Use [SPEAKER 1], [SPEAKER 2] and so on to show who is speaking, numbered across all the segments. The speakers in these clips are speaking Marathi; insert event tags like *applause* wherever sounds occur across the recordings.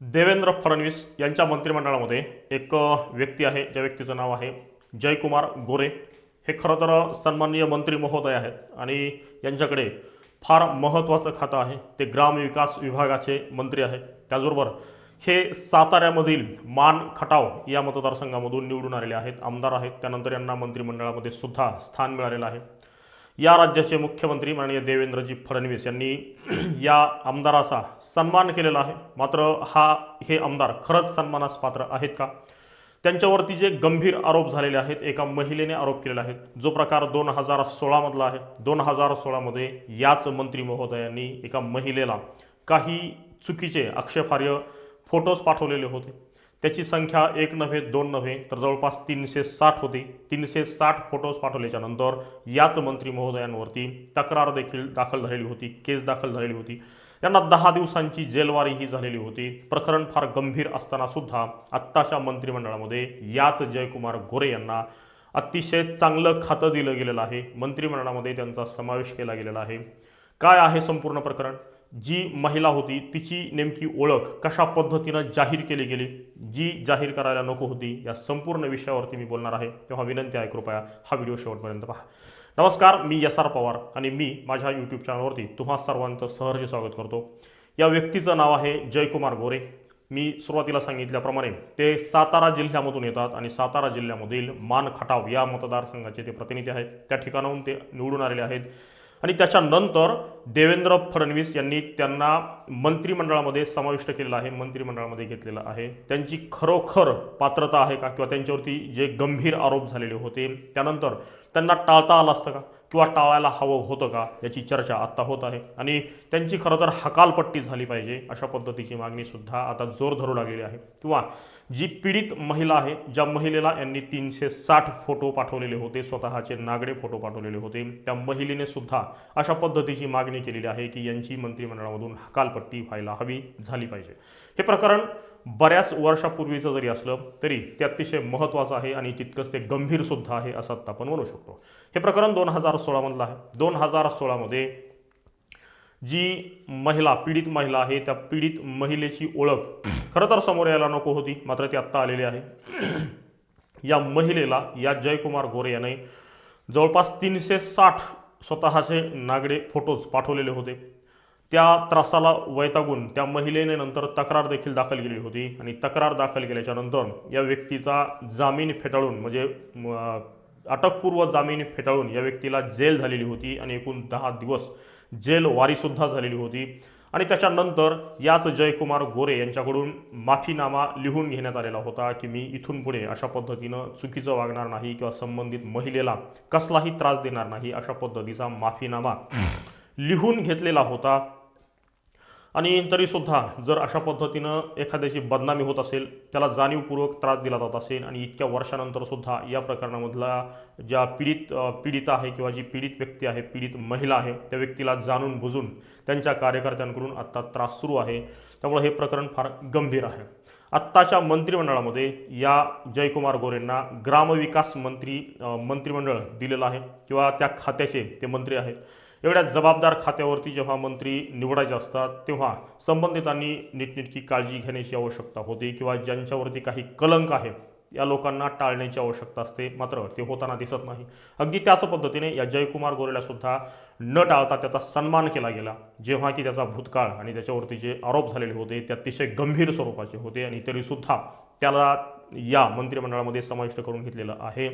[SPEAKER 1] देवेंद्र फडणवीस यांच्या मंत्रिमंडळामध्ये एक व्यक्ती आहे ज्या व्यक्तीचं नाव आहे जयकुमार गोरे. हे खरं तर सन्माननीय मंत्री महोदय आहेत आणि यांच्याकडे फार महत्त्वाचं खातं आहे. ते ग्रामविकास विभागाचे मंत्री आहेत. त्याचबरोबर हे साताऱ्यामधील मान खटाव या मतदारसंघामधून निवडून आलेले आहेत. आमदार आहेत. त्यानंतर यांना मंत्रिमंडळामध्ये सुद्धा स्थान मिळालेलं आहे. या राज्याचे मुख्यमंत्री माननीय देवेंद्रजी फडणवीस यांनी *clears throat* या आमदाराचा सन्मान केलेला आहे. मात्र हा हे आमदार खरंच सन्मानास पात्र आहेत का? त्यांच्यावरती जे गंभीर आरोप झालेले आहेत एका महिलेने आरोप केलेला आहे. जो प्रकार दोन हजार सोळामधला आहे. दोन हजार सोळामध्ये याच मंत्री महोदयांनी एका महिलेला काही चुकीचे आक्षेपार्ह फोटोज पाठवलेले होते. त्याची संख्या एक नव्हे दोन नव्हे तर जवळपास तीनशे साठ होती. तीनशे साठ फोटोज पाठवल्याच्या नंतर याच मंत्री महोदयांवरती तक्रार देखील दाखल झालेली होती केस दाखल झालेली होती. यांना दहा दिवसांची जेलवारी ही झालेली होती. प्रकरण फार गंभीर असताना सुद्धा आत्ताच्या मंत्रिमंडळामध्ये याच जयकुमार गोरे यांना अतिशय चांगलं खातं दिलं गेलेलं आहे. मंत्रिमंडळामध्ये त्यांचा समावेश केला गेलेला आहे. काय आहे संपूर्ण प्रकरण? जी महिला होती तिची नेमकी ओळख कशा पद्धतीनं जाहीर केली गेली जी जाहीर करायला नको होती या संपूर्ण विषयावरती मी बोलणार आहे. तेव्हा विनंती आहे कृपया हा व्हिडिओ शेवटपर्यंत पहा. नमस्कार मी एस आर पवार आणि मी माझ्या यूट्यूब चॅनलवरती तुम्हा सर्वांचं सहर्ष स्वागत करतो. या व्यक्तीचं नाव आहे जयकुमार गोरे. मी सुरुवातीला सांगितल्याप्रमाणे ते सातारा जिल्ह्यामधून येतात आणि सातारा जिल्ह्यामधील मान खटाव या मतदारसंघाचे ते प्रतिनिधी आहेत. त्या ठिकाणाहून ते निवडून आलेले आहेत. आणि त्याच्यानंतर देवेंद्र फडणवीस यांनी त्यांना मंत्रिमंडळामध्ये समाविष्ट केलेलं आहे मंत्रिमंडळामध्ये घेतलेलं आहे. त्यांची खरोखर पात्रता आहे का? किंवा त्यांच्यावरती जे गंभीर आरोप झालेले होते त्यानंतर त्यांना टाळता आलं असतं का? किंवा टाळायला हवं होतं का याची चर्चा आत्ता होत आहे. आणि त्यांची खरं तर हकालपट्टी झाली पाहिजे अशा पद्धतीची मागणीसुद्धा आता जोर धरू लागलेली आहे. किंवा जी पीडित महिला आहे ज्या महिलेला यांनी तीनशे साठ फोटो पाठवलेले होते स्वतःचे नागडे फोटो पाठवलेले होते त्या महिलेने सुद्धा अशा पद्धतीची मागणी केलेली आहे की यांची मंत्रिमंडळामधून हकालपट्टी व्हायला हवी झाली पाहिजे. हे प्रकरण बऱ्याच वर्षापूर्वीचं जरी असलं तरी ते अतिशय महत्त्वाचं आहे आणि तितकंच ते गंभीर सुद्धा आहे असं आत्ता आपण म्हणू शकतो. हे प्रकरण दोन हजार सोळामधलं आहे. दोन हजार सोळामध्ये जी महिला पीडित महिला आहे त्या पीडित महिलेची ओळख खरं तर समोर यायला नको होती मात्र ती आत्ता आलेली आहे. या महिलेला या जयकुमार गोरे याने जवळपास तीनशे साठ स्वतःचे नागडे फोटोज पाठवलेले होते. त्या त्रासाला वैतागून त्या महिलेने नंतर तक्रार देखील दाखल केली होती. आणि तक्रार दाखल केल्याच्यानंतर या व्यक्तीचा जामीन फेटाळून म्हणजे अटकपूर्व जामीन फेटाळून या व्यक्तीला जेल झालेली होती आणि एकूण दहा दिवस जेल वारीसुद्धा झालेली होती. आणि त्याच्यानंतर याच जयकुमार गोरे यांच्याकडून माफीनामा लिहून घेण्यात आलेला होता की मी इथून पुढे अशा पद्धतीनं चुकीचं वागणार नाही किंवा संबंधित महिलेला कसलाही त्रास देणार नाही अशा पद्धतीचा माफीनामा लिहून घेतलेला होता. आणि तरीसुद्धा जर अशा पद्धतीनं एखाद्याची बदनामी होत असेल त्याला जाणीवपूर्वक त्रास दिला जात असेल आणि इतक्या वर्षानंतरसुद्धा या प्रकरणामधला ज्या पीडित पीडिता आहे किंवा जी पीडित व्यक्ती आहे पीडित महिला आहे त्या व्यक्तीला जाणून बुजून त्यांच्या कार्यकर्त्यांकडून आत्ता त्रास सुरू आहे. त्यामुळे हे प्रकरण फार गंभीर आहे. आत्ताच्या मंत्रिमंडळामध्ये या जयकुमार गोरेंना ग्रामविकास मंत्री मंत्रिमंडळ दिलेलं आहे किंवा त्या खात्याचे ते मंत्री आहेत. एवढ्या जबाबदार खात्यावरती जेव्हा मंत्री निवडायचे असतात तेव्हा संबंधितांनी नीटनेटकी काळजी घेण्याची आवश्यकता होती किंवा ज्यांच्यावरती काही कलंक आहे या लोकांना टाळण्याची आवश्यकता असते. मात्र ते होताना दिसत नाही. अगदी त्याच पद्धतीने या जयकुमार गोरेलासुद्धा न टाळता त्याचा सन्मान केला गेला. जेव्हा की त्याचा भूतकाळ आणि त्याच्यावरती जे आरोप झालेले होते ते अतिशय गंभीर स्वरूपाचे होते आणि तरीसुद्धा त्याला या मंत्रिमंडळामध्ये समाविष्ट करून घेतलेलं आहे.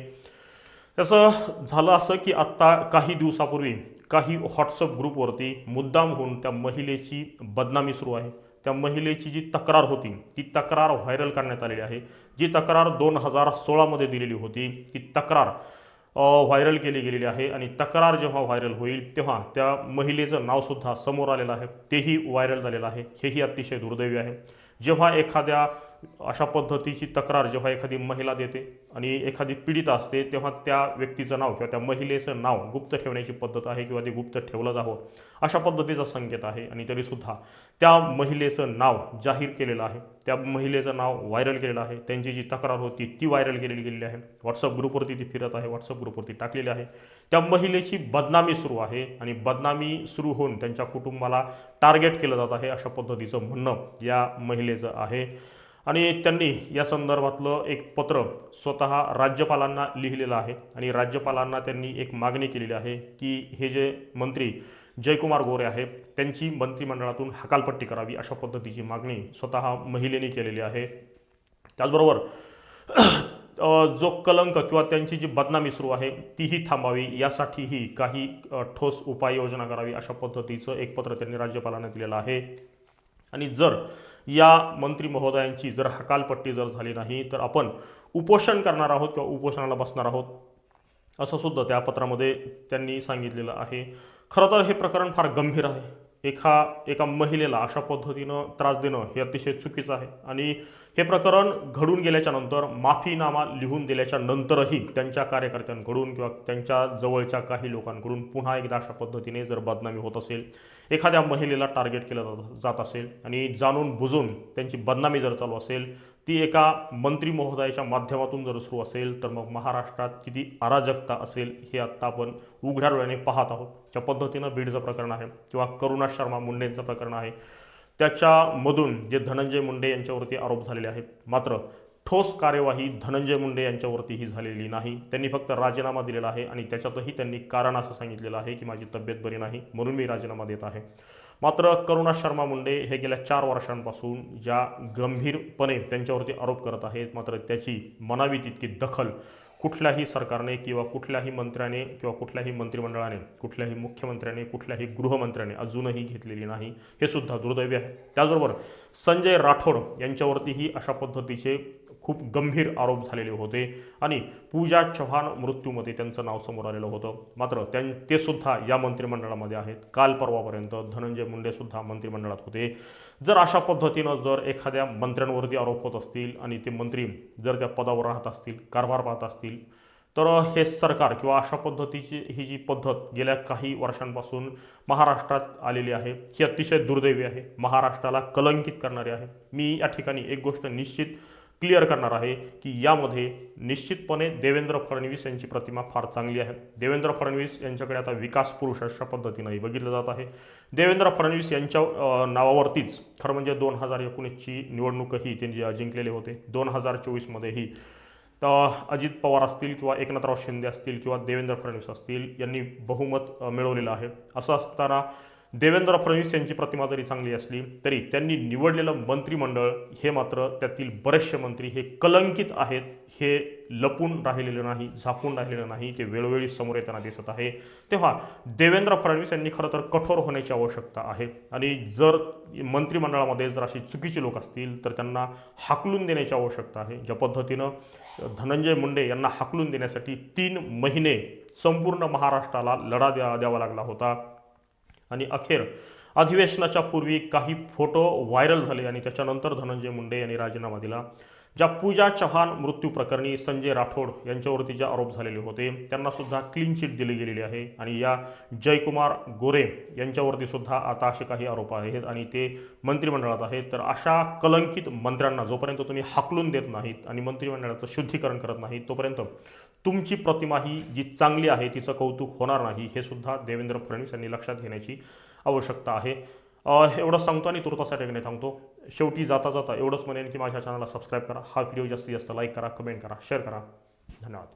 [SPEAKER 1] त्याचं झालं असं की आत्ता काही दिवसापूर्वी काही व्हॉट्सअप ग्रुपवरती मुद्दाम होऊन त्या महिलेची बदनामी सुरू आहे. त्या महिलेची जी तक्रार होती ती तक्रार व्हायरल करण्यात आलेली आहे. जी तक्रार दोन हजार सोळामध्ये दिलेली होती ती तक्रार व्हायरल केली गेलेली आहे आणि तक्रार जेव्हा व्हायरल होईल तेव्हा त्या महिलेचं नावसुद्धा समोर आलेलं आहे. तेही व्हायरल झालेलं आहे. हेही अतिशय दुर्दैवी आहे. जेव्हा एखाद्या अशा पद्धतीची तक्रार जेव्हा एखादी महिला देते आणि एखादी पीडित असते तेव्हा त्या व्यक्तीचं नाव किंवा त्या महिलेचं नाव गुप्त ठेवण्याची पद्धत आहे किंवा ते गुप्त ठेवलं जावं अशा पद्धतीचा संकेत आहे आणि तरीसुद्धा त्या महिलेचं नाव जाहीर केलेलं आहे त्या महिलेचं नाव व्हायरल केलेलं आहे त्यांची जी तक्रार होती ती व्हायरल केलेली गेलेली आहे व्हॉट्सअप ग्रुपवरती ती फिरत आहे व्हॉट्सअप ग्रुपवरती टाकलेली आहे. त्या महिलेची बदनामी सुरू आहे आणि बदनामी सुरू होऊन त्यांच्या कुटुंबाला टार्गेट केलं जात आहे अशा पद्धतीचं म्हणणं या महिलेचं आहे. आणि त्यांनी या संदर्भातलं एक पत्र स्वतः राज्यपालांना लिहिलेलं आहे. आणि राज्यपालांना त्यांनी एक मागणी केलेली आहे की हे जे मंत्री जयकुमार गोरे आहेत त्यांची मंत्रिमंडळातून हकालपट्टी करावी अशा पद्धतीची मागणी स्वतः महिलेने केलेली आहे. त्याचबरोबर जो कलंक किंवा त्यांची जी बदनामी सुरू आहे तीही थांबावी यासाठीही काही ठोस उपाययोजना करावी अशा पद्धतीचं एक पत्र त्यांनी राज्यपालांना दिलेलं आहे. आणि जर या मंत्री महोदयांची जर हकालपट्टी जर झाली नाही तर आपण उपोषण करणार आहोत किंवा उपोषणाला बसणार आहोत असं सुद्धा त्या पत्रामध्ये त्यांनी सांगितलेलं आहे. खरं तर हे प्रकरण फार गंभीर आहे. एका एका महिलेला अशा पद्धतीनं त्रास देणं हे अतिशय चुकीचं आहे. आणि हे प्रकरण घडून गेल्याच्यानंतर माफीनामा लिहून दिल्याच्या नंतरही त्यांच्या कार्यकर्त्यांकडून किंवा त्यांच्या जवळच्या काही लोकांकडून पुन्हा एकदा अशा पद्धतीने जर बदनामी होत असेल एखाद्या महिलेला टार्गेट केलं जात- जात असेल आणि जाणून बुजून त्यांची बदनामी जर चालू असेल ती एका मंत्री महोदयाच्या माध्यमातून जर सुरू असेल तर मग महाराष्ट्रात किती अराजकता असेल हे आत्ता आपण उघड्या डोळ्याने पाहत आहोत. ज्या पद्धतीनं बीडचं प्रकरण आहे किंवा करुणा शर्मा मुंडेंचं प्रकरण आहे त्याच्यामधून जे धनंजय मुंडे यांच्यावरती आरोप झालेले आहेत मात्र ठोस कार्यवाही धनंजय मुंडे यांच्यावरतीही झालेली नाही. त्यांनी फक्त राजीनामा दिलेला आहे आणि त्याच्यातही त्यांनी कारण असं सांगितलेलं आहे की माझी तब्येत बरी नाही म्हणून मी राजीनामा देत आहे. मात्र करुणा शर्मा मुंडे हे गेल्या चार वर्षांपासून ज्या गंभीरपणे त्यांच्यावरती आरोप करत आहेत मात्र त्याची मनावी तितकी दखल कुठल्याही सरकारने किंवा कुठल्याही मंत्र्याने किंवा कुठल्याही मंत्रिमंडळाने कुठल्याही मुख्यमंत्र्याने कुठल्याही गृहमंत्र्याने अजूनही घेतलेली नाही हे सुद्धा दुर्दैवी आहे. त्याचबरोबर संजय राठोड यांच्यावरतीही अशा पद्धतीचे खूप गंभीर आरोप झालेले होते आणि पूजा चव्हाण मृत्यूमध्ये त्यांचं नाव समोर आलेलं होतं. मात्र त्यां ते सुद्धा या मंत्रिमंडळामध्ये आहेत. काल परवापर्यंत धनंजय मुंडेसुद्धा मंत्रिमंडळात होते. जर अशा पद्धतीनं जर एखाद्या मंत्र्यांवरती आरोप होत असतील आणि ते मंत्री जर त्या पदावर राहत असतील कारभार पाहत असतील तर हे सरकार किंवा अशा पद्धतीची ही जी पद्धत गेल्या काही वर्षांपासून महाराष्ट्रात आलेली आहे ही अतिशय दुर्दैवी आहे. महाराष्ट्राला कलंकित करणारी आहे. मी या ठिकाणी एक गोष्ट निश्चित क्लिअर करणार आहे की यामध्ये निश्चितपणे देवेंद्र फडणवीस यांची प्रतिमा फार चांगली आहे. देवेंद्र फडणवीस यांच्याकडे आता विकास पुरुष अशा पद्धतीनंही बघितलं जात आहे. देवेंद्र फडणवीस यांच्या नावावरतीच खरं म्हणजे दोन हजार एकोणीसची निवडणूकही त्यांनी जिंकलेले होते. दोन हजार चोवीसमध्येही अजित पवार असतील किंवा एकनाथराव शिंदे असतील किंवा देवेंद्र फडणवीस असतील यांनी बहुमत मिळवलेलं आहे. असं असताना देवेंद्र फडणवीस यांची प्रतिमा जरी चांगली असली तरी त्यांनी निवडलेलं मंत्रिमंडळ हे मात्र त्यातील बरेचसे मंत्री हे कलंकित आहेत. हे लपून राहिलेलं नाही झाकून राहिलेलं नाही. ते वेळोवेळी समोर येताना दिसत आहे. तेव्हा देवेंद्र फडणवीस यांनी खरं तर कठोर होण्याची आवश्यकता आहे. आणि जर मंत्रिमंडळामध्ये जर अशी चुकीची लोक असतील तर त्यांना हाकलून देण्याची आवश्यकता आहे. ज्या पद्धतीनं धनंजय मुंडे यांना हाकलून देण्यासाठी तीन महिने संपूर्ण महाराष्ट्राला लढा द्या द्यावा लागला होता. आणि अखेर अधिवेशनाच्या पूर्वी काही फोटो व्हायरल झाले आणि त्याच्यानंतर धनंजय मुंडे यांनी राजीनामा दिला. ज्या पूजा चव्हाण मृत्यू प्रकरणी संजय राठोड यांच्यावरती जे आरोप झालेले होते त्यांना सुद्धा क्लीन चिट दिली गेलेली आहे. आणि या जयकुमार गोरे यांच्यावरती सुद्धा आता असे काही आरोप आहेत आणि ते मंत्रिमंडळात आहेत. तर अशा कलंकित मंत्र्यांना जोपर्यंत तुम्ही हाकलून देत नाहीत आणि मंत्रिमंडळाचं शुद्धीकरण करत नाहीत तोपर्यंत तुमची प्रतिमा ही जी चांगली आहे तिचं कौतुक होणार नाही हे सुद्धा देवेंद्र फडणवीस यांनी लक्षात घेण्याची आवश्यकता आहे. एवढं सांगतो आणि तुर्तासाठी नाही थांबतो. शेवटी जाता जाता एवढंच म्हणेन की माझ्या चॅनलला सबस्क्राईब करा. हा व्हिडिओ जास्तीत जास्त लाईक करा कमेंट करा शेअर करा. धन्यवाद.